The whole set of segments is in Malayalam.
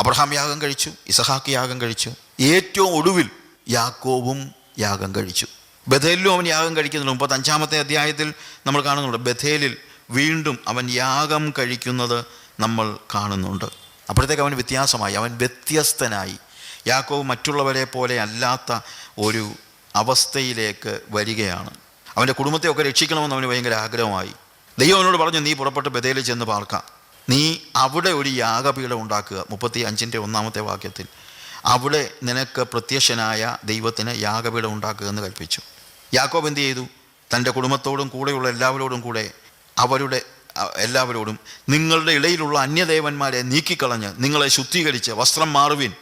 അബ്രഹാം യാഗം കഴിച്ചു ഇസഹാക്ക് യാഗം കഴിച്ചു. ഏറ്റവും ഒടുവിൽ യാക്കോവും യാഗം കഴിച്ചു. ബഥേലിലും അവൻ യാഗം കഴിക്കുന്നുണ്ട്. മുപ്പത്തഞ്ചാമത്തെ അധ്യായത്തിൽ നമ്മൾ കാണുന്നുണ്ട്. ബഥേലിൽ വീണ്ടും അവൻ യാഗം കഴിക്കുന്നത് നമ്മൾ കാണുന്നുണ്ട്. അപ്പോഴത്തേക്ക് അവൻ വ്യത്യാസമായി. അവൻ വ്യത്യസ്തനായി. യാക്കോവ് മറ്റുള്ളവരെ പോലെ അല്ലാത്ത ഒരു അവസ്ഥയിലേക്ക് വരികയാണ്. അവന്റെ കുടുംബത്തെയൊക്കെ രക്ഷിക്കണമെന്ന് അവന് ഭയങ്കര ആഗ്രഹമായി. ദൈവം അവനോട് പറഞ്ഞു നീ പുറപ്പെട്ട് ബഥേലിൽ ചെന്ന് പാർക്കാം. നീ അവിടെ ഒരു യാഗപീഠം ഉണ്ടാക്കുക. മുപ്പത്തി അഞ്ചിന്റെ ഒന്നാമത്തെ വാക്യത്തിൽ. അവിടെ നിനക്ക് പ്രത്യക്ഷനായ ദൈവത്തിന് യാഗപീഠം ഉണ്ടാക്കുക എന്ന് കൽപ്പിച്ചു. യാക്കോബ് എന്ത് ചെയ്തു? തന്റെ കുടുംബത്തോടും കൂടെയുള്ള എല്ലാവരോടും കൂടെ അവരുടെ എല്ലാവരോടും നിങ്ങളുടെ ഇടയിലുള്ള അന്യദേവന്മാരെ നീക്കിക്കളഞ്ഞ് നിങ്ങളെ ശുദ്ധീകരിച്ച് വസ്ത്രം മാറുവിൻ.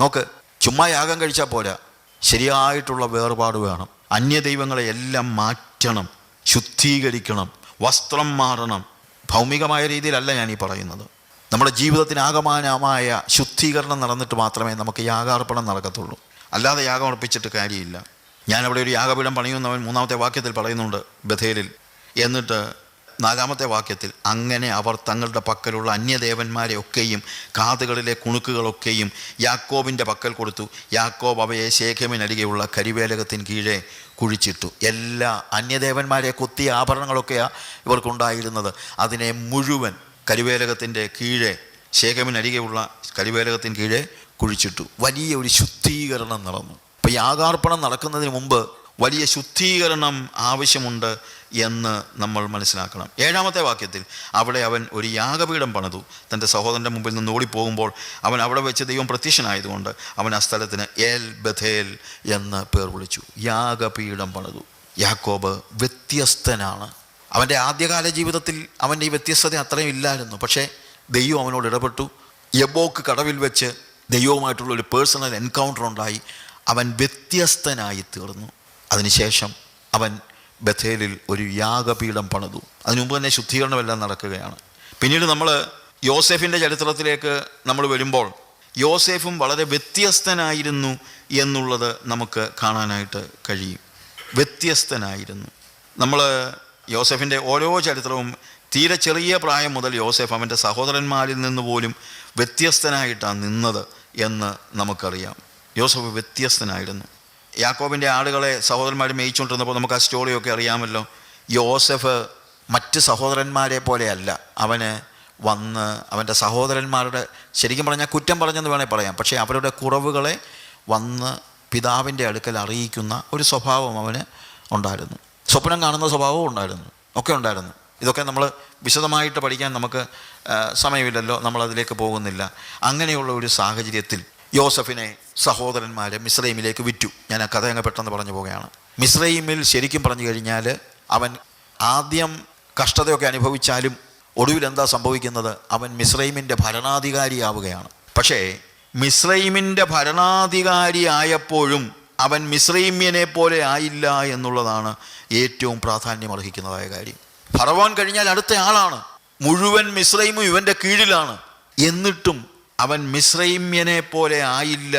നോക്ക് ചുമ്മാ യാഗം കഴിച്ചാൽ പോരാ. ശരിയായിട്ടുള്ള വേർപാട് വേണം. അന്യദൈവങ്ങളെ എല്ലാം മാറ്റണം ശുദ്ധീകരിക്കണം വസ്ത്രം മാറണം. ഭൗമികമായ രീതിയിലല്ല ഞാൻ ഈ പറയുന്നത്. നമ്മുടെ ജീവിതത്തിനാകമാനമായ ശുദ്ധീകരണം നടന്നിട്ട് മാത്രമേ നമുക്ക് യാഗാർപ്പണം നടക്കത്തുള്ളൂ. അല്ലാതെ യാഗം അർപ്പിച്ചിട്ട് കാര്യമില്ല. ഞാനവിടെ ഒരു യാഗപീഠം പണിയുന്നവൻ മൂന്നാമത്തെ വാക്യത്തിൽ പറയുന്നുണ്ട് ബഥേലിൽ. എന്നിട്ട് നാലാമത്തെ വാക്യത്തിൽ അങ്ങനെ അവർ തങ്ങളുടെ പക്കലുള്ള അന്യദേവന്മാരെ ഒക്കെയും കാതുകളിലെ കുണുക്കുകളൊക്കെയും യാക്കോബിന്റെ പക്കൽ കൊടുത്തു. യാക്കോബ് അവയെ ശേഖമിനരികെയുള്ള കരിവേലകത്തിന് കീഴെ കുഴിച്ചിട്ടു. എല്ലാ അന്യദേവന്മാരെ കൊത്തിയ ആഭരണങ്ങളൊക്കെയാണ് ഇവർക്കുണ്ടായിരുന്നത്. അതിനെ മുഴുവൻ കരിവേലകത്തിന്റെ കീഴെ ശേഖമിനരികെയുള്ള കരിവേലകത്തിന് കീഴെ കുഴിച്ചിട്ടു. വലിയ ഒരു ശുദ്ധീകരണം നടന്നു. അപ്പോൾ യാഗാർപ്പണം നടക്കുന്നതിന് മുമ്പ് വലിയ ശുദ്ധീകരണം ആവശ്യമുണ്ട് എന്ന് നമ്മൾ മനസ്സിലാക്കണം. ഏഴാമത്തെ വാക്യത്തിൽ അവിടെ അവൻ ഒരു യാഗപീഠം പണിതു. തന്റെ സഹോദരന്റെ മുമ്പിൽ നിന്ന് ഓടിപ്പോകുമ്പോൾ അവൻ അവിടെ വെച്ച് ദൈവം പ്രത്യക്ഷനായതുകൊണ്ട് അവൻ ആ സ്ഥലത്തിന് എൽ ബഥേൽ എന്ന് പേർ വിളിച്ചു. യാഗപീഠം പണിതു. യാക്കോബ് വ്യത്യസ്തനാണ്. അവന്റെ ആദ്യകാല ജീവിതത്തിൽ അവന്റെ ഈ വ്യത്യസ്തത അത്രയും ഇല്ലായിരുന്നു. പക്ഷേ ദൈവം അവനോട് ഇടപെട്ടു. യബോക്ക് കടവിൽ വെച്ച് ദൈവവുമായിട്ടുള്ള ഒരു പേഴ്സണൽ എൻകൗണ്ടർ ഉണ്ടായി. അവൻ വ്യത്യസ്തനായി തീർന്നു. അതിനുശേഷം അവൻ ബഥേലിൽ ഒരു യാഗപീഠം പണിതു. അതിനു മുമ്പ് തന്നെ ശുദ്ധീകരണമെല്ലാം നടക്കുകയാണ്. പിന്നീട് നമ്മൾ യോസെഫിന്റെ ചരിത്രത്തിലേക്ക് നമ്മൾ വരുമ്പോൾ യോസെഫും വളരെ വ്യത്യസ്തനായിരുന്നു എന്നുള്ളത് നമുക്ക് കാണാനായിട്ട് കഴിയും. വ്യത്യസ്തനായിരുന്നു. നമ്മൾ യോസെഫിന്റെ ഓരോ ചരിത്രവും തീരെ ചെറിയ പ്രായം മുതൽ യോസെഫ് അവന്റെ സഹോദരന്മാരിൽ നിന്ന് പോലും വ്യത്യസ്തനായിട്ടാണ് നിന്നത് എന്ന് നമുക്കറിയാം. യോസഫ് വ്യത്യസ്തനായിരുന്നു. യാക്കോബിന്റെ ആളുകളെ സഹോദരന്മാർ മേയിച്ചുകൊണ്ടിരുന്നപ്പോൾ നമുക്ക് ആ സ്റ്റോറിയൊക്കെ അറിയാമല്ലോ. യോസഫ് മറ്റ് സഹോദരന്മാരെ പോലെയല്ല. അവന് വന്ന് അവന്റെ സഹോദരന്മാരുടെ ശരിക്കും പറഞ്ഞാൽ കുറ്റം പറഞ്ഞെന്ന് വേണേൽ പറയാം. പക്ഷേ അവരുടെ കുറവുകളെ വന്ന് പിതാവിന്റെ അടുക്കൽ അറിയിക്കുന്ന ഒരു സ്വഭാവം അവന് ഉണ്ടായിരുന്നു. സ്വപ്നം കാണുന്ന സ്വഭാവവും ഉണ്ടായിരുന്നു. ഒക്കെ ഉണ്ടായിരുന്നു. ഇതൊക്കെ നമ്മൾ വിശദമായിട്ട് പഠിക്കാൻ നമുക്ക് സമയമില്ലല്ലോ. നമ്മളതിലേക്ക് പോകുന്നില്ല. അങ്ങനെയുള്ള ഒരു സാഹചര്യത്തിൽ യോസഫിനെ സഹോദരന്മാർ മിസ്രൈമിലേക്ക് വിറ്റു. ഞാൻ ആ കഥ അങ്ങ് പെട്ടെന്ന് പറഞ്ഞു പോവുകയാണ്. മിസ്രൈമിൽ ശരിക്കും പറഞ്ഞു കഴിഞ്ഞാൽ അവൻ ആദ്യം കഷ്ടതയൊക്കെ അനുഭവിച്ചാലും ഒടുവിൽ എന്താ സംഭവിക്കുന്നത്? അവൻ മിസ്രൈമിന്റെ ഭരണാധികാരിയാവുകയാണ്. പക്ഷേ മിസ്രൈമിന്റെ ഭരണാധികാരിയായപ്പോഴും അവൻ മിസ്രൈമ്യനെ പോലെ ആയില്ല എന്നുള്ളതാണ് ഏറ്റവും പ്രാധാന്യം അർഹിക്കുന്നതായ കാര്യം. ഫറവോൻ കഴിഞ്ഞാൽ അടുത്ത ആളാണ്. മുഴുവൻ മിസ്രൈമും ഇവന്റെ കീഴിലാണ്. എന്നിട്ടും അവൻ മിശ്രൈമ്യനെ പോലെ ആയില്ല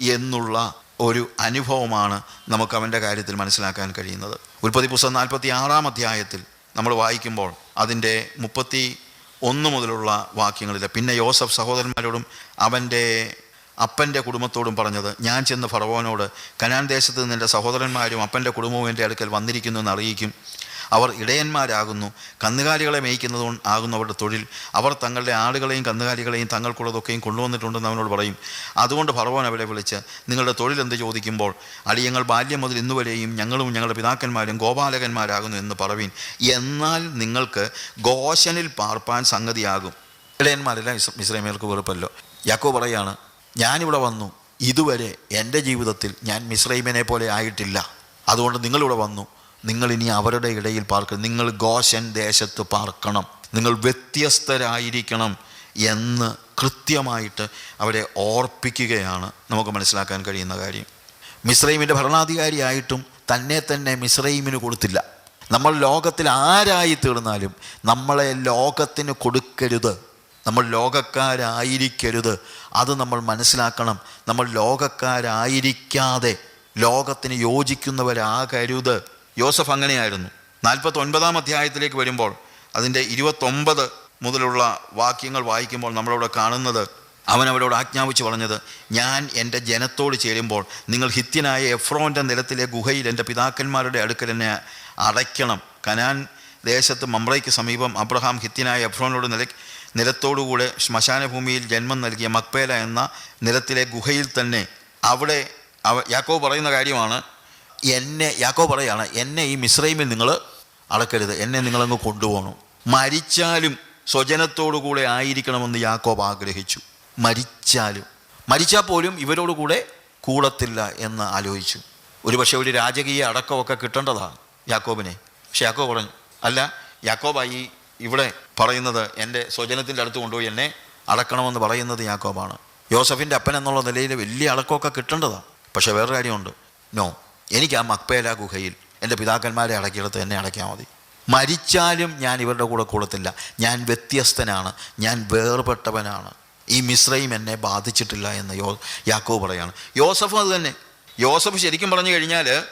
എന്നുള്ള ഒരു അനുഭവമാണ് നമുക്ക് അവന്റെ കാര്യത്തിൽ മനസ്സിലാക്കാൻ കഴിയുന്നത്. ഉൽപ്പത്തി പുസ്തകം നാൽപ്പത്തി ആറാം അധ്യായത്തിൽ നമ്മൾ വായിക്കുമ്പോൾ അതിന്റെ മുപ്പത്തി ഒന്ന് മുതലുള്ള വാക്യങ്ങളിൽ പിന്നെ യോസഫ് സഹോദരന്മാരോടും അവന്റെ അപ്പന്റെ കുടുംബത്തോടും പറഞ്ഞത് ഞാൻ ചെന്ന് ഫറവോനോട് കനാൻ ദേശത്ത് നിന്ന് എന്റെ സഹോദരന്മാരും അപ്പന്റെ കുടുംബവും എന്റെ അടുക്കൽ വന്നിരിക്കുന്നു എന്ന് അറിയിക്കും അവർ ഇടയന്മാരാകുന്നു. കന്നുകാലികളെ മേയ്ക്കുന്നത് ആകുന്നു അവരുടെ തൊഴിൽ. അവർ തങ്ങളുടെ ആടുകളെയും കന്നുകാലികളെയും തങ്ങൾക്കുള്ളതൊക്കെയും കൊണ്ടുവന്നിട്ടുണ്ടെന്ന് അവനോട് പറയും. അതുകൊണ്ട് ഫറവോൻ അവരെ വിളിച്ച് നിങ്ങളുടെ തൊഴിൽ എന്ത്? ചോദിക്കുമ്പോൾ അടിയങ്ങൾ ബാല്യം മുതൽ ഇന്നുവരെയും ഞങ്ങളും ഞങ്ങളുടെ പിതാക്കന്മാരും ഗോപാലകന്മാരാകുന്നു എന്ന് പറവീൻ. എന്നാൽ നിങ്ങൾക്ക് ഗോശനിൽ പാർപ്പാൻ സംഗതിയാകും. ഇടയന്മാരെല്ലാം മിശ്രമേൽക്ക് വെറുപ്പല്ലോ. യാക്കോ പറയാണ് ഞാനിവിടെ വന്നു. ഇതുവരെ എന്റെ ജീവിതത്തിൽ ഞാൻ മിശ്രൈമിനെ പോലെ ആയിട്ടില്ല. അതുകൊണ്ട് നിങ്ങളിവിടെ വന്നു. നിങ്ങൾ ഇനി അവരുടെ ഇടയിൽ പാർക്കണം നിങ്ങൾ ഗോശൻ ദേശത്ത് പാർക്കണം. നിങ്ങൾ വ്യത്യസ്തരായിരിക്കണം എന്ന് കൃത്യമായിട്ട് അവരെ ഓർപ്പിക്കുകയാണ് നമുക്ക് മനസ്സിലാക്കാൻ കഴിയുന്ന കാര്യം. മിശ്രൈമിന്റെ ഭരണാധികാരിയായിട്ടും തന്നെ തന്നെ മിശ്രൈമിന് കൊടുത്തില്ല. നമ്മൾ ലോകത്തിൽ ആരായി തീർന്നാലും നമ്മളെ ലോകത്തിന് കൊടുക്കരുത്. നമ്മൾ ലോകക്കാരായിരിക്കരുത്. അത് നമ്മൾ മനസ്സിലാക്കണം. നമ്മൾ ലോകക്കാരായിരിക്കാതെ ലോകത്തിന് യോജിക്കുന്നവരാകരുത്. യോസഫ് അങ്ങനെയായിരുന്നു. നാൽപ്പത്തി ഒൻപതാം അധ്യായത്തിലേക്ക് വരുമ്പോൾ അതിന്റെ ഇരുപത്തൊമ്പത് മുതലുള്ള വാക്യങ്ങൾ വായിക്കുമ്പോൾ നമ്മളവിടെ കാണുന്നത് അവൻ അവരോട് ആജ്ഞാപിച്ചു പറഞ്ഞത് ഞാൻ എന്റെ ജനത്തോട് ചേരുമ്പോൾ നിങ്ങൾ ഹിത്യനായ എഫ്രോന്റെ നിലത്തിലെ ഗുഹയിൽ എന്റെ പിതാക്കന്മാരുടെ അടുക്കൽ എന്നെ അടയ്ക്കണം. കനാൻ ദേശത്ത് മമ്രയ്ക്ക് സമീപം അബ്രഹാം ഹിത്യനായ എഫ്രോനോട് നില ശ്മശാന ഭൂമിയിൽ ജന്മം നൽകിയ മക്പേല എന്ന നിലത്തിലെ ഗുഹയിൽ തന്നെ അവിടെ അവ യാക്കോ പറയുന്ന കാര്യമാണ് എന്നെ യാക്കോ പറയാണ് എന്നെ ഈ മിശ്രൈമിൽ നിങ്ങൾ അടക്കരുത്. എന്നെ നിങ്ങളങ്ങ് കൊണ്ടുപോകണം. മരിച്ചാലും സ്വജനത്തോടുകൂടെ ആയിരിക്കണമെന്ന് യാക്കോബ് ആഗ്രഹിച്ചു. മരിച്ചാലും. മരിച്ചാൽ പോലും ഇവരോട് കൂടെ കൂടത്തില്ല എന്ന് ആലോചിച്ചു. ഒരു പക്ഷേ ഒരു രാജകീയ അടക്കമൊക്കെ കിട്ടേണ്ടതാണ് യാക്കോബിനെ. പക്ഷെ യാക്കോബ് പറഞ്ഞു അല്ല യാക്കോബായി ഇവിടെ പറയുന്നത് എന്റെ സ്വജനത്തിന്റെ അടുത്ത് കൊണ്ടുപോയി എന്നെ അടക്കണമെന്ന് പറയുന്നത് യാക്കോബാണ്. യോസഫിന്റെ അപ്പൻ എന്നുള്ള നിലയിൽ വലിയ അടക്കമൊക്കെ കിട്ടേണ്ടതാണ് പക്ഷേ വേറൊരു കാര്യമുണ്ട്. നോ എനിക്ക് ആ മക്പേല ഗുഹയിൽ എന്റെ പിതാക്കന്മാരെ അടക്കിയെടുത്ത് എന്നെ അടയ്ക്കാൽ മതി. മരിച്ചാലും ഞാൻ ഇവരുടെ കൂടെ കൂടത്തില്ല ഞാൻ വ്യത്യസ്തനാണ്. ഞാൻ വേർപെട്ടവനാണ്. ഈ മിശ്രയും എന്നെ ബാധിച്ചിട്ടില്ല എന്ന് യോ യാക്കോ പറയാണ്. യോസഫ് അത് തന്നെ. യോസഫ് ശരിക്കും പറഞ്ഞു കഴിഞ്ഞാൽ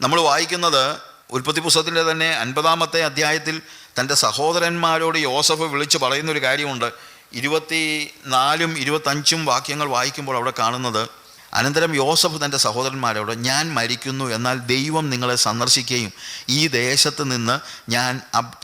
നമ്മൾ വായിക്കുന്നത് ഉൽപ്പത്തി പുസ്തകത്തിന്റെ തന്നെ അൻപതാമത്തെ അധ്യായത്തിൽ തന്റെ സഹോദരന്മാരോട് യോസഫ് വിളിച്ച് പറയുന്നൊരു കാര്യമുണ്ട്. ഇരുപത്തി നാലും ഇരുപത്തഞ്ചും വാക്യങ്ങൾ വായിക്കുമ്പോൾ അവിടെ കാണുന്നത് അനന്തരം യോസഫ് തന്റെ സഹോദരന്മാരോട് ഞാൻ മരിക്കുന്നു എന്നാൽ ദൈവം നിങ്ങളെ സന്ദർശിക്കുകയും ഈ ദേശത്ത് നിന്ന് ഞാൻ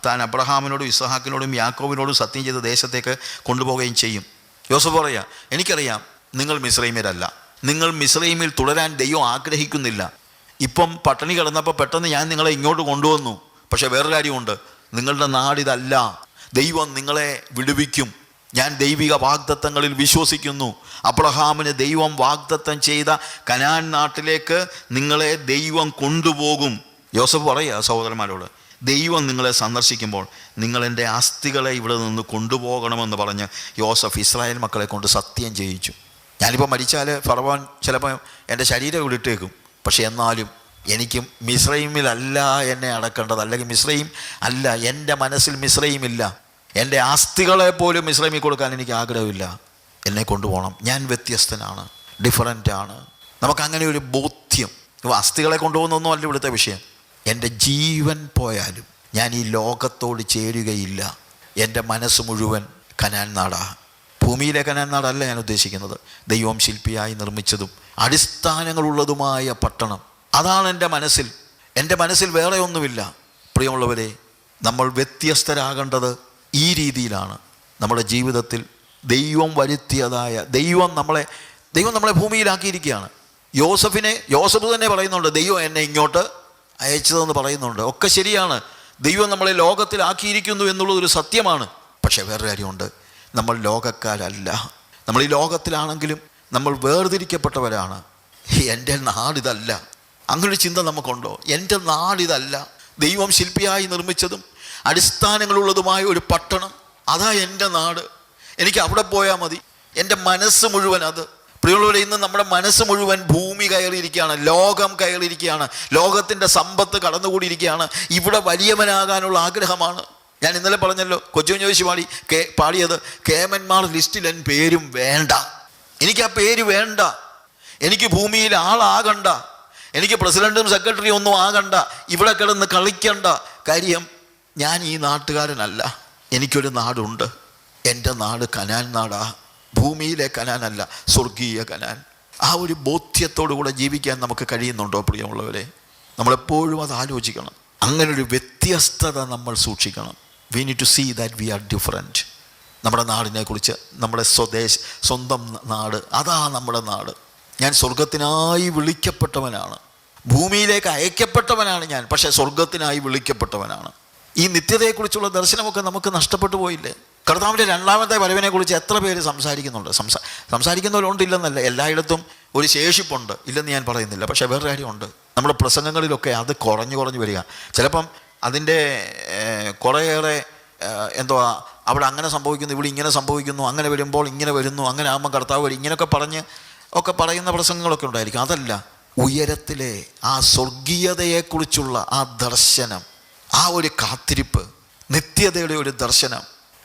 താൻ അബ്രഹാമിനോടും ഇസ്ഹാക്കിനോടും യാക്കോവിനോടും സത്യം ചെയ്ത ദേശത്തേക്ക് കൊണ്ടുപോവുകയും ചെയ്യും. യോസഫ് പറയാ എനിക്കറിയാം നിങ്ങൾ മിശ്രൈമ്യരല്ല നിങ്ങൾ മിശ്രൈമിൽ തുടരാൻ ദൈവം ആഗ്രഹിക്കുന്നില്ല. ഇപ്പം പട്ടണി കിടന്നപ്പോൾ പെട്ടെന്ന് ഞാൻ നിങ്ങളെ ഇങ്ങോട്ട് കൊണ്ടുവന്നു. പക്ഷേ വേറൊരു കാര്യമുണ്ട്. നിങ്ങളുടെ നാടിതല്ല. ദൈവം നിങ്ങളെ വിടുവിക്കും. ഞാൻ ദൈവിക വാഗ്ദത്തങ്ങളിൽ വിശ്വസിക്കുന്നു. അബ്രഹാമിന് ദൈവം വാഗ്ദത്തം ചെയ്ത കനാൻ നാട്ടിലേക്ക് നിങ്ങളെ ദൈവം കൊണ്ടുപോകും. യോസഫ് പറയുക സഹോദരന്മാരോട് ദൈവം നിങ്ങളെ സന്ദർശിക്കുമ്പോൾ നിങ്ങൾ എന്റെ അസ്ഥികളെ ഇവിടെ നിന്ന് കൊണ്ടുപോകണമെന്ന് പറഞ്ഞ് യോസഫ് ഇസ്രായേൽ മക്കളെ കൊണ്ട് സത്യം ചെയ്യിച്ചു. ഞാനിപ്പോൾ മരിച്ചാൽ ഫറവാൻ ചിലപ്പോൾ എന്റെ ശരീരം വിളിട്ടേക്കും പക്ഷേ എന്നാലും എനിക്കും മിശ്രൈമിലല്ല എന്നെ അടക്കേണ്ടത്. അല്ലെങ്കിൽ മിശ്രയും അല്ല എന്റെ മനസ്സിൽ മിശ്രയുമില്ല എന്റെ ആസ്തികളെ പോലും ഇസ്ലാമി കൊടുക്കാൻ എനിക്ക് ആഗ്രഹമില്ല. എന്നെ കൊണ്ടുപോകണം. ഞാൻ വ്യത്യസ്തനാണ്. ഡിഫറന്റ് ആണ്. നമുക്കങ്ങനെ ഒരു ബോധ്യം. അസ്ഥികളെ കൊണ്ടുപോകുന്നൊന്നും അല്ല ഇവിടുത്തെ വിഷയം. എന്റെ ജീവൻ പോയാലും ഞാൻ ഈ ലോകത്തോട് ചേരുകയില്ല. എന്റെ മനസ്സ് മുഴുവൻ കനാൻ നാടാ. ഭൂമിയിലെ കനാൻ നാടല്ല ഞാൻ ഉദ്ദേശിക്കുന്നത്. ദൈവം ശില്പിയായി നിർമ്മിച്ചതും അടിസ്ഥാനങ്ങളുള്ളതുമായ പട്ടണം. അതാണ് എന്റെ മനസ്സിൽ. എന്റെ മനസ്സിൽ വേറെ ഒന്നുമില്ല. പ്രിയമുള്ളവരെ നമ്മൾ വ്യത്യസ്തരാകേണ്ടത് ഈ രീതിയിലാണ് നമ്മുടെ ജീവിതത്തിൽ ദൈവം വരുത്തിയതായ ദൈവം നമ്മളെ ദൈവം നമ്മളെ ഭൂമിയിലാക്കിയിരിക്കുകയാണ്. യോസഫിനെ യോസഫ് തന്നെ പറയുന്നുണ്ട് ദൈവം എന്നെ ഇങ്ങോട്ട് അയച്ചതെന്ന് പറയുന്നുണ്ട്. ഒക്കെ ശരിയാണ്. ദൈവം നമ്മളെ ലോകത്തിലാക്കിയിരിക്കുന്നു എന്നുള്ളത് ഒരു സത്യമാണ്. പക്ഷേ വേറൊരു കാര്യമുണ്ട്. നമ്മൾ ലോകക്കാരല്ല. നമ്മൾ ഈ ലോകത്തിലാണെങ്കിലും നമ്മൾ വേർതിരിക്കപ്പെട്ടവരാണ്. എന്റെ നാടിതല്ല. അങ്ങനൊരു ചിന്ത നമുക്കുണ്ടോ? എന്റെ നാടിതല്ല. ദൈവം ശില്പിയായി നിർമ്മിച്ചതും അടിസ്ഥാനങ്ങളുള്ളതുമായ ഒരു പട്ടണം. അതാ എന്റെ നാട്. എനിക്ക് അവിടെ പോയാൽ മതി. എന്റെ മനസ്സ് മുഴുവൻ അത്. പ്രിയമുള്ളവരെ ഇന്ന് നമ്മുടെ മനസ്സ് മുഴുവൻ ഭൂമി കയറിയിരിക്കുകയാണ്. ലോകം കയറിയിരിക്കുകയാണ്. ലോകത്തിന്റെ സമ്പത്ത് കടന്നുകൂടിയിരിക്കുകയാണ്. ഇവിടെ വലിയവനാകാനുള്ള ആഗ്രഹമാണ്. ഞാൻ ഇന്നലെ പറഞ്ഞല്ലോ കൊച്ചു പാടി കേ പാടിയത് കേമന്മാർ ലിസ്റ്റിൽ എൻ പേരും വേണ്ട. എനിക്ക് ആ പേര് വേണ്ട. എനിക്ക് ഭൂമിയിൽ ആളാകണ്ട. എനിക്ക് പ്രസിഡന്റും സെക്രട്ടറിയും ഒന്നും ആകണ്ട. ഇവിടെ കിടന്ന് കളിക്കണ്ട. കാര്യം ഞാൻ ഈ നാട്ടുകാരനല്ല. എനിക്കൊരു നാടുണ്ട്. എന്റെ നാട് കനാൻ നാടാ. ഭൂമിയിലെ കനാനല്ല സ്വർഗീയ കനാൻ. ആ ഒരു ബോധ്യത്തോടു കൂടെ ജീവിക്കാൻ നമുക്ക് കഴിയുന്നുണ്ടോ പ്രിയമുള്ളവരെ? നമ്മളെപ്പോഴും അത് ആലോചിക്കണം. അങ്ങനൊരു വ്യത്യസ്തത നമ്മൾ സൂക്ഷിക്കണം. We need to see that we are different നമ്മുടെ നാടിനെ കുറിച്ച് നമ്മുടെ സ്വദേശ സ്വന്തം നാട് അതാ നമ്മുടെ നാട്. ഞാൻ സ്വർഗത്തിനായി വിളിക്കപ്പെട്ടവനാണ്. ഭൂമിയിലേക്ക് അയക്കപ്പെട്ടവനാണ് ഞാൻ പക്ഷേ സ്വർഗത്തിനായി വിളിക്കപ്പെട്ടവനാണ്. ഈ നിത്യതയെക്കുറിച്ചുള്ള ദർശനമൊക്കെ നമുക്ക് നഷ്ടപ്പെട്ടു പോയില്ലേ? കർത്താവിന്റെ രണ്ടാമത്തെ വരവിനെക്കുറിച്ച് എത്ര പേര് സംസാരിക്കുന്നുണ്ട്? സംസാ സംസാരിക്കുന്നവരുണ്ട് ഇല്ലെന്നല്ല എല്ലായിടത്തും ഒരു ശേഷിപ്പുണ്ട്. ഇല്ലെന്ന് ഞാൻ പറയുന്നില്ല പക്ഷേ വേറെ കാര്യമുണ്ട്. നമ്മുടെ പ്രസംഗങ്ങളിലൊക്കെ അത് കുറഞ്ഞു കുറഞ്ഞു വരിക. ചിലപ്പം അതിന്റെ കുറേയേറെ എന്തുവാ അവിടെ അങ്ങനെ സംഭവിക്കുന്നു ഇവിടെ ഇങ്ങനെ സംഭവിക്കുന്നു അങ്ങനെ വരുമ്പോൾ ഇങ്ങനെ വരുന്നു അങ്ങനെ ആകുമ്പോൾ കർത്താവ് വരും. ഇങ്ങനെയൊക്കെ പറഞ്ഞ് ഒക്കെ പറയുന്ന പ്രസംഗങ്ങളൊക്കെ ഉണ്ടായിരിക്കും. അതല്ല ഉയരത്തിലെ ആ സ്വർഗീയതയെക്കുറിച്ചുള്ള ആ ദർശനം. ആ ഒരു കാത്തിരിപ്പ് നിത്യതയുടെ ഒരു ദർശനം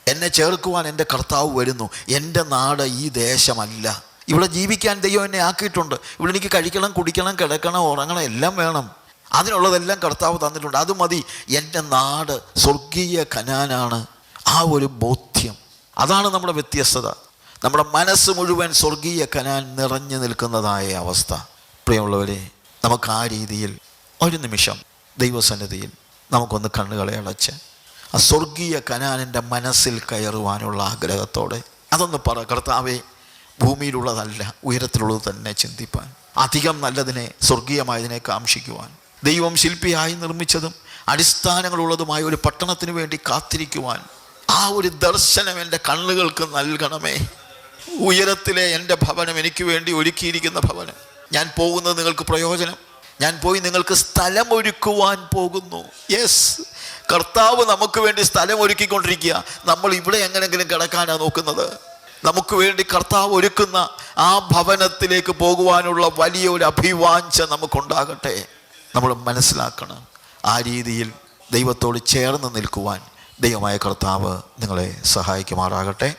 എന്നെ ചേർക്കുവാൻ എന്റെ കർത്താവ് വരുന്നു. എന്റെ നാട് ഈ ദേശമല്ല. ഇവിടെ ജീവിക്കാൻ ദൈവം എന്നെ ആക്കിയിട്ടുണ്ട്. ഇവിടെ എനിക്ക് കഴിക്കണം കുടിക്കണം കിടക്കണം ഉറങ്ങണം എല്ലാം വേണം. അതിനുള്ളതെല്ലാം കർത്താവ് തന്നിട്ടുണ്ട്. അത് മതി. എന്റെ നാട് സ്വർഗീയ കനാനാണ്. ആ ഒരു ബോധ്യം. അതാണ് നമ്മുടെ വ്യത്യസ്തത. നമ്മുടെ മനസ്സ് മുഴുവൻ സ്വർഗീയ കനാൻ നിറഞ്ഞു നിൽക്കുന്നതായ അവസ്ഥ. പ്രിയമുള്ളവരെ നമുക്ക് ആ രീതിയിൽ ഒരു നിമിഷം ദൈവസന്നിധിയിൽ നമുക്കൊന്ന് കണ്ണുകളെ അടച്ച് ആ സ്വർഗീയ കനാനിന്റെ മനസ്സിൽ കയറുവാനുള്ള ആഗ്രഹത്തോടെ അതൊന്ന് പറ കർത്താവേ ഭൂമിയിലുള്ളതല്ല ഉയരത്തിലുള്ളത് തന്നെ ചിന്തിപ്പാൻ. അധികം നല്ലതിനെ സ്വർഗീയമായതിനെ കാംക്ഷിക്കുവാൻ. ദൈവം ശില്പിയായി നിർമ്മിച്ചതും അടിസ്ഥാനങ്ങളുള്ളതുമായ ഒരു പട്ടണത്തിന് വേണ്ടി കാത്തിരിക്കുവാൻ. ആ ഒരു ദർശനം എന്റെ കണ്ണുകൾക്ക് നൽകണമേ. ഉയരത്തിലെ എന്റെ ഭവനം എനിക്ക് വേണ്ടി ഒരുക്കിയിരിക്കുന്ന ഭവനം. ഞാൻ പോകുന്നത് നിങ്ങൾക്ക് പ്രയോജനം. ഞാൻ പോയി നിങ്ങൾക്ക് സ്ഥലം ഒരുക്കുവാൻ പോകുന്നു. യെസ് കർത്താവ് നമുക്ക് വേണ്ടി സ്ഥലം ഒരുക്കിക്കൊണ്ടിരിക്കുക. നമ്മൾ ഇവിടെ എങ്ങനെങ്കിലും കിടക്കാനാണ് നോക്കുന്നത്. നമുക്ക് വേണ്ടി കർത്താവ് ഒരുക്കുന്ന ആ ഭവനത്തിലേക്ക് പോകുവാനുള്ള വലിയ ഒരു അഭിവാഞ്ച നമുക്കുണ്ടാകട്ടെ. നമ്മൾ മനസ്സിലാക്കണം. ആ രീതിയിൽ ദൈവത്തോട് ചേർന്ന് നിൽക്കുവാൻ ദൈവമായ കർത്താവ് നിങ്ങളെ സഹായിക്കുമാറാകട്ടെ.